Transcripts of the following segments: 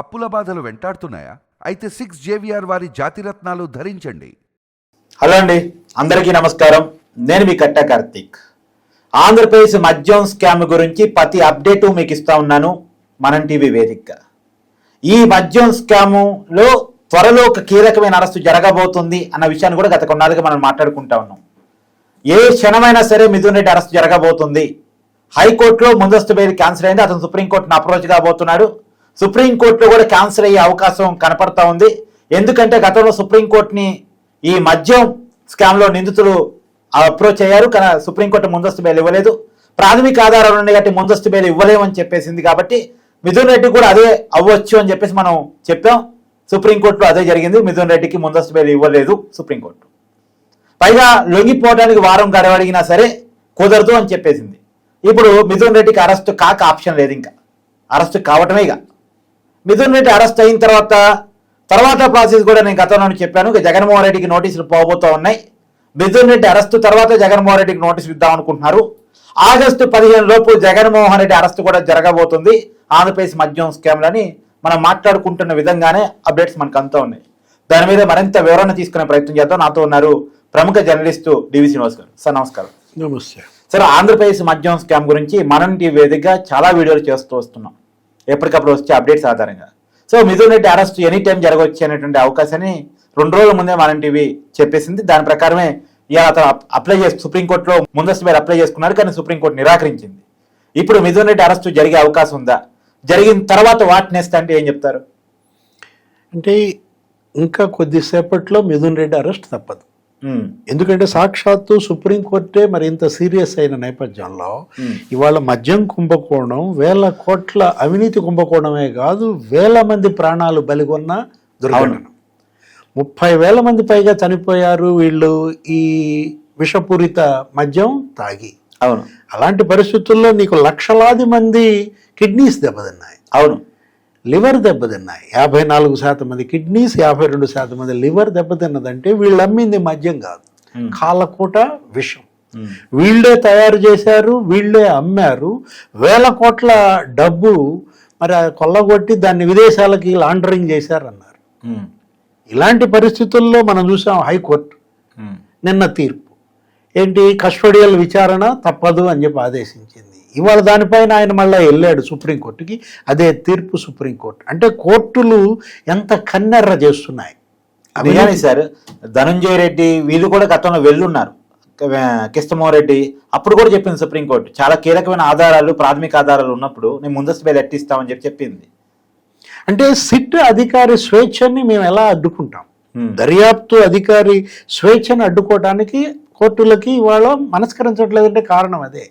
అప్పుల బాధలు వెంటాడుతున్నాయా? అయితే సిక్స్ జేవిఆర్ వారి జాతిరత్నాలు ధరించండి. హలో అండి. అందరికీ నమస్కారం. నేను మీ కట్ట కార్తీక్. ఆంధ్రప్రదేశ్ మద్యం స్కామ్ గురించి ప్రతి అప్డేటు మీకు ఇస్తా ఉన్నాను. మనం టీవీ వేదికగా. ఈ మద్యం స్కాములో త్వరలో ఒక కీలకమైన అరెస్టు జరగబోతుంది అన్న విషయాన్ని కూడా గత కొన్నాళ్ళుగా మనం మాట్లాడుకుంటా ఉన్నాం. ఏ క్షణమైనా సరే మిథున్ రెడ్డి అరెస్ట్ జరగబోతుంది. హైకోర్టులో ముందస్తు బెయిల్ క్యాన్సిల్ అయింది. అతను సుప్రీంకోర్టును అప్రోచ్ కాబోతున్నాడు. సుప్రీంకోర్టులో కూడా క్యాన్సిల్ అయ్యే అవకాశం కనపడతా ఉంది. ఎందుకంటే గతంలో సుప్రీంకోర్టుని ఈ మద్యం స్కామ్లో నిందితులు అప్రోచ్ అయ్యారు. కానీ సుప్రీంకోర్టు ముందస్తు బెయిల్ ఇవ్వలేదు. ప్రాథమిక ఆధారాలు ఉన్నాయి కాబట్టి ముందస్తు బెయిల్ ఇవ్వలేమని చెప్పేసింది కాబట్టి మిథున్ రెడ్డి కూడా అదే అవ్వచ్చు అని చెప్పేసి మనం చెప్పాం. సుప్రీంకోర్టులో అదే జరిగింది. మిథున్ రెడ్డికి ముందస్తు బెయిల్ ఇవ్వలేదు సుప్రీంకోర్టు పైగా లొంగిపోవడానికి వారం గడవడిగినా సరే కుదరదు అని చెప్పేసింది. ఇప్పుడు మిథున్ రెడ్డికి అరెస్ట్ కాక ఆప్షన్ లేదు ఇంకా. అరెస్ట్ కావటమే ఇక. మిథున్ రెడ్డి అరెస్ట్ అయిన తర్వాత తర్వాత ప్రాసెస్ కూడా నేను గతంలో చెప్పాను. ఇక జగన్మోహన్ రెడ్డికి నోటీసులు పోబోతూ ఉన్నాయి. మిథున్ రెడ్డి అరెస్ట్ తర్వాత జగన్మోహన్ రెడ్డికి నోటీసులు ఇద్దాం అనుకుంటున్నారు. ఆగస్టు పదిహేను లోపు జగన్మోహన్ రెడ్డి అరెస్ట్ కూడా జరగబోతుంది. ఆంధ్రప్రదేశ్ మద్యం స్కామ్లని మనం మాట్లాడుకుంటున్న విధంగానే అప్డేట్స్ మనకు అంతా ఉన్నాయి. దాని మీద మరింత వివరణ తీసుకునే ప్రయత్నం చేద్దాం. నాతో ఉన్నారు ప్రముఖ జర్నలిస్టు డివి శ్రీనివాస్ గారు. సార్ నమస్కారం. నమస్తే. సార్ ఆంధ్రప్రదేశ్ మద్యం స్కామ్ గురించి మనం టీవీ వేదికగా చాలా వీడియోలు చేస్తూ వస్తున్నాం. ఎప్పటికప్పుడు వచ్చే అప్డేట్స్ ఆధారంగా. So Mithun Reddy arrest any time జరగవచ్చు అనేటువంటి అవకాశాన్ని రెండు రోజుల ముందే మనం టీవీ చెప్పేసింది. దాని ప్రకారమే ఇవాళ అతను అప్లై చేసి సుప్రీంకోర్టులో ముందస్తు మీరు అప్లై చేసుకున్నారు కానీ సుప్రీంకోర్టు నిరాకరించింది. ఇప్పుడు మిథున్ రెడ్డి అరెస్ట్ జరిగే అవకాశం ఉందా? జరిగిన తర్వాత వాట్ నెక్స్ట్ అంటే ఏం చెప్తారు? అంటే ఇంకా కొద్దిసేపట్లో మిథున్ రెడ్డి అరెస్ట్ తప్పదు. ఎందుకంటే సాక్షాత్తు సుప్రీంకోర్టే మరి ఇంత సీరియస్ అయిన నేపథ్యంలో ఉమ్, ఇవాళ మద్యం కుంభకోణం వేల కోట్ల అవినీతి కుంభకోణమే కాదు వేల మంది ప్రాణాలు బలిగొన్న దుర్ఘటన. ముప్పై వేల మంది పైగా చనిపోయారు వీళ్ళు ఈ విషపూరిత మద్యం తాగి. అవును. అలాంటి పరిస్థితుల్లో నీకు లక్షలాది మంది కిడ్నీస్ దెబ్బతిన్నాయి. అవును. లివర్ దెబ్బతిన్నాయి యాభై నాలుగు శాతం మంది కిడ్నీస్ యాభై రెండు శాతం మంది లివర్ దెబ్బతిన్నదంటే వీళ్ళు అమ్మింది మద్యం కాదు. కాలకూట విషం. వీళ్ళే తయారు చేశారు వీళ్ళే అమ్మారు. వేల కోట్ల డబ్బు మరి కొల్లగొట్టి దాన్ని విదేశాలకి లాండరింగ్ చేశారన్నారు. ఇలాంటి పరిస్థితుల్లో మనం చూసాం హైకోర్టు నిన్న తీర్పు. ఏంటి? కస్టోడియల్ విచారణ తప్పదు అని చెప్పి ఆదేశించింది. ఇవాళ దానిపైన ఆయన మళ్ళీ వెళ్ళాడు సుప్రీంకోర్టుకి. అదే తీర్పు సుప్రీంకోర్టు. అంటే కోర్టులు ఎంత కన్నెర్ర చేస్తున్నాయి. నిజానే సార్ ధనంజయ రెడ్డి వీళ్ళు కూడా గతంలో వెళ్ళున్నారు. క- కృష్ణమోహన్ రెడ్డి అప్పుడు కూడా చెప్పింది సుప్రీంకోర్టు. చాలా కీలకమైన ఆధారాలు ప్రాథమిక ఆధారాలు ఉన్నప్పుడు నేను ముందస్తు బెయిల్ ఎట్టిస్తామని చెప్పి చెప్పింది. అంటే సిట్ అధికారి స్వేచ్ఛని మేము ఎలా అడ్డుకుంటాం. దర్యాప్తు అధికారి స్వేచ్ఛను అడ్డుకోవడానికి కోర్టులకి ఇవాళ మనస్కరించట్లేదంటే కారణం అదే.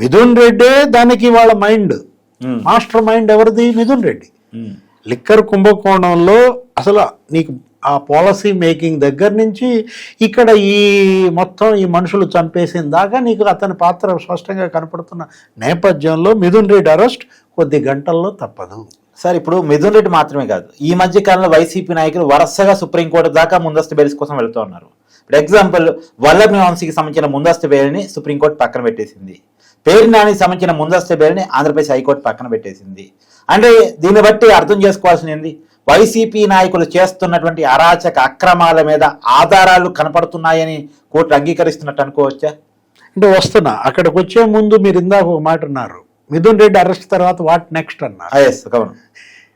మిథున్ రెడ్డే దానికి వాళ్ళ మైండ్. ఉమ్, మాస్టర్ మైండ్ ఎవరిది? మిథున్ రెడ్డి. ఉమ్, లిక్కర్ కుంభకోణంలో అసలు నీకు ఆ పాలసీ మేకింగ్ దగ్గర నుంచి ఇక్కడ ఈ మొత్తం ఈ మనుషులు చంపేసిన దాకా నీకు అతని పాత్ర స్పష్టంగా కనపడుతున్న నేపథ్యంలో మిథున్ రెడ్డి అరెస్ట్ కొద్ది గంటల్లో తప్పదు. సార్ ఇప్పుడు మిథున్ రెడ్డి మాత్రమే కాదు. ఈ మధ్య కాలంలో వైసీపీ నాయకులు వరుసగా సుప్రీంకోర్టు దాకా ముందస్తు బెయిల్స్ కోసం వెళ్తూ ఉన్నారు. ఇప్పుడు ఎగ్జాంపుల్ వల్లభ వంశీకి సంబంధించిన ముందస్తు బెయిల్ని సుప్రీంకోర్టు పక్కన పెట్టేసింది. పేరు నానికి సంబంధించిన ముందస్తు బెయిల్ని ఆంధ్రప్రదేశ్ హైకోర్టు పక్కన పెట్టేసింది. అంటే దీన్ని బట్టి అర్థం చేసుకోవాల్సింది ఏంది? వైసీపీ నాయకులు చేస్తున్నటువంటి అరాచక అక్రమాల మీద ఆధారాలు కనపడుతున్నాయని కోర్టు అంగీకరిస్తున్నట్టు అనుకోవచ్చా? అంటే వస్తున్నా. అక్కడికి వచ్చే ముందు మీరు ఇందాక ఒక మాట ఉన్నారు మిథున్ రెడ్డి అరెస్ట్ తర్వాత వాట్ నెక్స్ట్ అన్నారు? అవును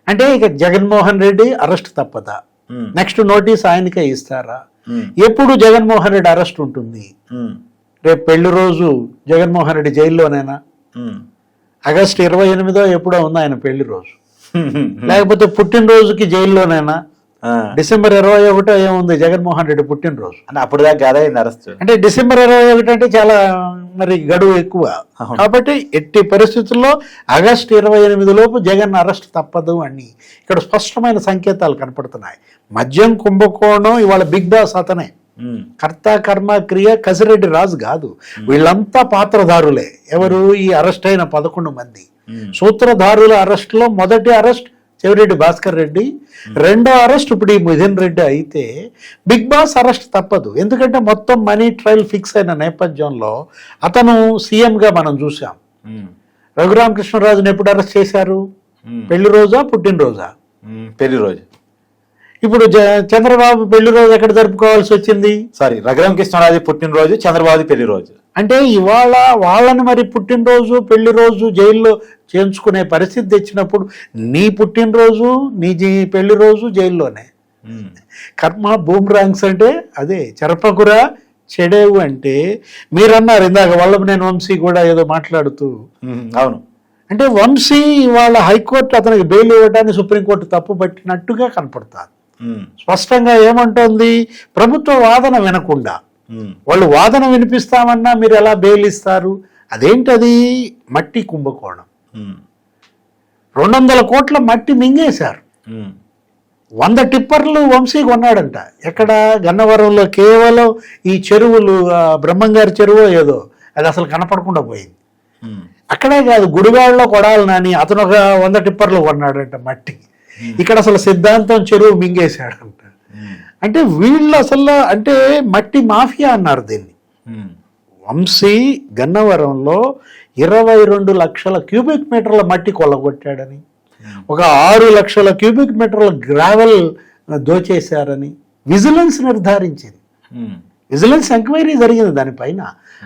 అంటే ఇక జగన్మోహన్ రెడ్డి అరెస్ట్ తప్పదా? ఉమ్, నెక్స్ట్ నోటీస్ ఆయనకే ఇస్తారా? ఉమ్, ఎప్పుడు జగన్మోహన్ రెడ్డి అరెస్ట్ ఉంటుంది? ఉమ్, రేపు పెళ్ళి రోజు జగన్మోహన్ రెడ్డి జైల్లోనేనా. ఆగస్టు ఇరవై ఎనిమిదో ఎప్పుడో ఉంది ఆయన పెళ్ళి రోజు. Hmm. లేకపోతే పుట్టినరోజుకి జైల్లోనేనా? ఆ, డిసెంబర్ ఇరవై ఒకటో ఏముంది జగన్మోహన్ రెడ్డి పుట్టినరోజు? అంటే అప్పుడు దాకా అరెస్ట్. అంటే డిసెంబర్ ఇరవై ఒకటి అంటే చాలా మరి గడువు ఎక్కువ. కాబట్టి ఎట్టి పరిస్థితుల్లో ఆగస్టు ఇరవై ఎనిమిది లోపు జగన్ అరెస్ట్ తప్పదు అని ఇక్కడ స్పష్టమైన సంకేతాలు కనపడుతున్నాయి. మద్యం కుంభకోణం ఇవాళ బిగ్ బాస్ అతనే. కర్త కర్మ క్రియ కసిరెడ్డి రాజు కాదు. వీళ్ళంతా పాత్రధారులే. ఎవరు ఈ అరెస్ట్ అయిన పదకొండు మంది. సూత్రధారుల అరెస్ట్లో మొదటి అరెస్ట్ చెవిరెడ్డి భాస్కర్ రెడ్డి. రెండో అరెస్ట్ ఇప్పుడు ఈ మిథున్ రెడ్డి అయితే బిగ్ బాస్ అరెస్ట్ తప్పదు. ఎందుకంటే మొత్తం మనీ ట్రయల్ ఫిక్స్ అయిన నేపథ్యంలో అతను సీఎంగా మనం చూసాం రఘురామకృష్ణరాజుని ఎప్పుడు అరెస్ట్ చేశారు. పెళ్ళి రోజా పుట్టినరోజా. పెళ్ళి రోజు. ఇప్పుడు చంద్రబాబు పెళ్ళి రోజు ఎక్కడ జరుపుకోవాల్సి వచ్చింది? సారీ రఘురామ కృష్ణరాజు పుట్టినరోజు చంద్రబాబు పెళ్ళి రోజు. అంటే ఇవాళ వాళ్ళని మరి పుట్టినరోజు పెళ్ళి రోజు జైల్లో చేయించుకునే పరిస్థితి తెచ్చినప్పుడు నీ పుట్టినరోజు నీ జీ- పెళ్ళి రోజు జైల్లోనే. కర్మ బూమ్రాంగ్స్ అంటే అదే చెరపకురా చెడేవు అంటే మీరన్నారు ఇందాక వల్లభనేని వంశీ కూడా ఏదో మాట్లాడుతూ. అవును అంటే వంశీ ఇవాళ హైకోర్టు అతనికి బెయిల్ ఇవ్వడానికి సుప్రీంకోర్టు తప్పు పట్టినట్టుగా కనపడుతుంది మ్మ్. స్పష్టంగా ఏమంటోంది ప్రభుత్వ వాదన వినకుండా. వాళ్ళు వాదన వినిపిస్తామన్నా మీరు ఎలా బెయిల్ ఇస్తారు అదేంటది మట్టి కుంభకోణం. రెండు వందల కోట్ల మట్టి మింగేశారు. వంద టిప్పర్లు వంశీ కొన్నాడంట. ఎక్కడ? గన్నవరంలో కేవలం ఈ చెరువులు బ్రహ్మంగారి చెరువు ఏదో. అది అసలు కనపడకుండా పోయింది. అక్కడే కాదు గుడివాడలో కొడాలి నాని అతను ఒక వంద టిప్పర్లు కొన్నాడంట మట్టి. ఇక్కడ అసలు సిద్ధాంతం చెరువు మింగేశాడంట. అంటే వీళ్ళు అసలు అంటే మట్టి మాఫియా అన్నారు దీన్ని. వంశీ గన్నవరంలో ఇరవై రెండు లక్షల క్యూబిక్ మీటర్ల మట్టి కొల్లగొట్టాడని ఒక ఆరు లక్షల క్యూబిక్ మీటర్ల గ్రావెల్ దోచేశారని విజిలెన్స్ నిర్ధారించింది. విజిలెన్స్ ఎంక్వైరీ జరిగింది దానిపైన.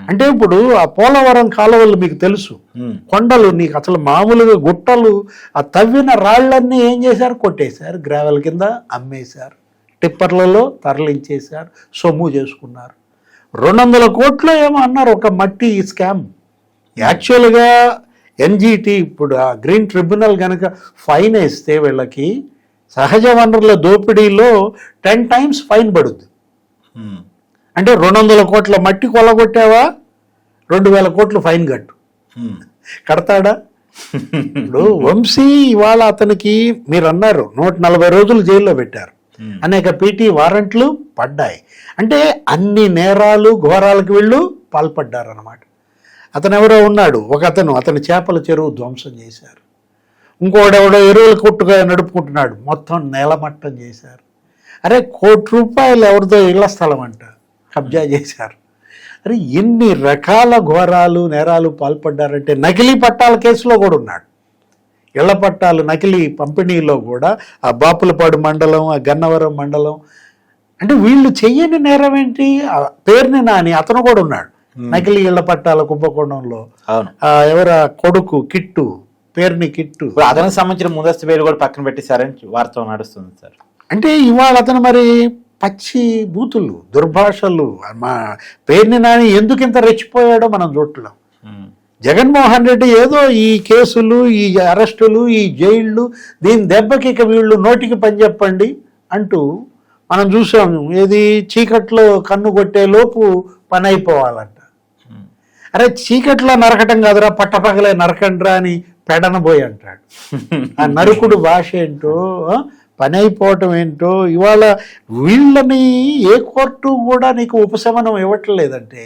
అంటే ఇప్పుడు ఆ పోలవరం కాలువలు మీకు తెలుసు. కొండలు నీకు అసలు మామూలుగా గుట్టలు ఆ తవ్విన రాళ్ళన్నీ ఏం చేశారు? కొట్టేశారు. గ్రావెల్ కింద అమ్మేశారు. టిప్పర్లలో తరలించేశారు. సొమ్ము చేసుకున్నారు. రెండు వందల కోట్లు ఏమో అన్నారు ఒక మట్టి స్కామ్ యాక్చువల్గా ఎన్జిటి ఇప్పుడు ఆ గ్రీన్ ట్రిబ్యునల్ కనుక ఫైన్ వేస్తే వీళ్ళకి సహజ వనరుల దోపిడీలో టెన్ టైమ్స్ ఫైన్ పడుద్ది. అంటే రెండు వందల కోట్ల మట్టి కొల్లగొట్టావా రెండు వేల కోట్లు ఫైన్ కట్టు. కడతాడా ఇప్పుడు వంశీ ఇవాళ అతనికి మీరు అన్నారు నూట నలభై రోజులు జైల్లో పెట్టారు. అనేక పీటీ వారెంట్లు పడ్డాయి. అంటే అన్ని నేరాలు ఘోరాలకు వీళ్ళు పాల్పడ్డారన్నమాట. అతను ఎవరో ఉన్నాడు. ఒక అతను అతని చేపల చెరువు ధ్వంసం చేశారు. ఇంకోడెవడో ఎరువుల కొట్టుగా నడుపుకుంటున్నాడు. మొత్తం నేలమట్టం చేశారు. అరే కోటి రూపాయలు ఎవరిదో ఇళ్ళ స్థలం అంట కబ్జా చేశారు. అరే ఎన్ని రకాల ఘోరాలు నేరాలు పాల్పడ్డారంటే నకిలీ పట్టాల కేసులో కూడా ఉన్నాడు. ఇళ్ళ పట్టాలు నకిలీ పంపిణీలో కూడా ఆ బాపులపాడు మండలం ఆ గన్నవరం మండలం అంటే వీళ్ళు చెయ్యని నేరం ఏంటి? పేరుని నాని అతను కూడా ఉన్నాడు. నకిలీ ఇళ్ళ పట్టాల కుంభకోణంలో ఎవర? కొడుకు కిట్టు పేరుని కిట్టు. అతనికి సంబంధించిన ముందస్తు వేలు కూడా పక్కన పెట్టేశారని వార్త నడుస్తుంది సార్. అంటే ఇవాళ అతను మరి పచ్చి బూతులు దుర్భాషలు. మా పేరుని నాని ఎందుకు ఇంత రెచ్చిపోయాడో మనం చూడలేం. జగన్మోహన్ రెడ్డి ఏదో ఈ కేసులు ఈ అరెస్టులు ఈ జైళ్ళు దీని దెబ్బకి ఇక వీళ్ళు నోటికి పని చెప్పండి అంటూ మనం చూసాము ఏది చీకట్లో కన్ను కొట్టే లోపు పని అయిపోవాలంట. అరే చీకట్లో నరకటం కాదురా పట్టపగలే నరకండ్రా అని పెడనబోయి అంటాడు. ఆ నరుకుడు భాష ఏంటో పని అయిపోవటం ఏంటో ఇవాళ వీళ్ళని ఏ కోర్టు కూడా నీకు ఉపశమనం ఇవ్వట్లేదంటే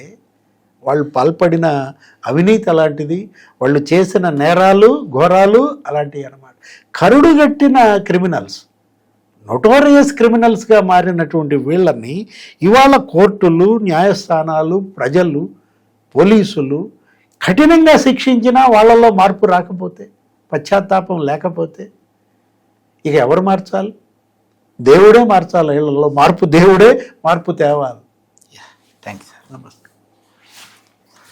వాళ్ళు పాల్పడిన అవినీతి అలాంటిది వాళ్ళు చేసిన నేరాలు ఘోరాలు అలాంటివి అన్నమాట. కరుడుగట్టిన క్రిమినల్స్ నొటోరియస్ క్రిమినల్స్గా మారినటువంటి వీళ్ళని ఇవాళ కోర్టులు న్యాయస్థానాలు ప్రజలు పోలీసులు కఠినంగా శిక్షించినా వాళ్ళలో మార్పు రాకపోతే పశ్చాత్తాపం లేకపోతే ఇక ఎవరు మార్చాలి? దేవుడే మార్చాలి. వీళ్ళలో మార్పు దేవుడే మార్పు తేవాలి. Thank you sir. నమస్తే.